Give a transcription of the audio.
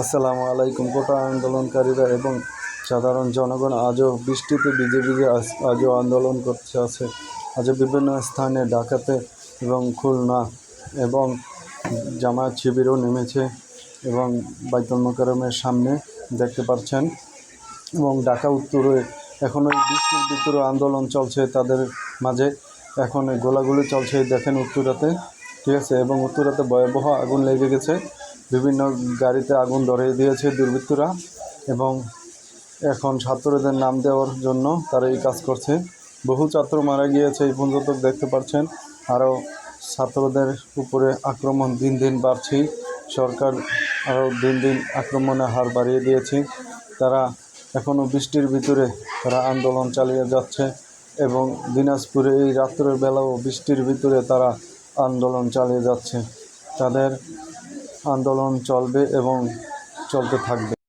আসসালামু আলাইকুম। কোটা আন্দোলনকারীরা এবং সাধারণ জনগণ আজও বৃষ্টিতে আজ- আজও আন্দোলন করতে আছে। আজও বিভিন্ন স্থানে ঢাকাতে এবং খুলনা এবং জামায়াত শিবিরও নেমেছে এবং বাইতুল মোকারমের সামনে দেখতে পাচ্ছেন এবং ঢাকা উত্তরে এখন ওই বৃষ্টির ভিতরে আন্দোলন চলছে, তাদের মাঝে এখন গোলাগুলি চলছে। দেখেন উত্তরাতে, ঠিক আছে, এবং উত্তরাতে ভয়াবহ আগুন লেগে গেছে। বিভিন্ন গাড়িতে আগুন ধরিয়ে দিয়েছে দুর্বৃত্তরা এবং এখন ছাত্রদের নাম দেওয়ার জন্য তারা এই কাজ করছে। বহু ছাত্র মারা গিয়েছে এই পর্যন্ত দেখতে পাচ্ছেন। আরও ছাত্রদের উপরে আক্রমণ দিন দিন বাড়ছে। সরকার আরও দিন দিন আক্রমণের হার বাড়িয়ে দিয়েছে। তারা এখনও বৃষ্টির ভিতরে তারা আন্দোলন চালিয়ে যাচ্ছে এবং দিনাজপুরে এই রাত্রের বেলাও বৃষ্টির ভিতরে তারা আন্দোলন চালিয়ে যাচ্ছে। তাদের আন্দোলন চলবে এবং চলতে থাকবে।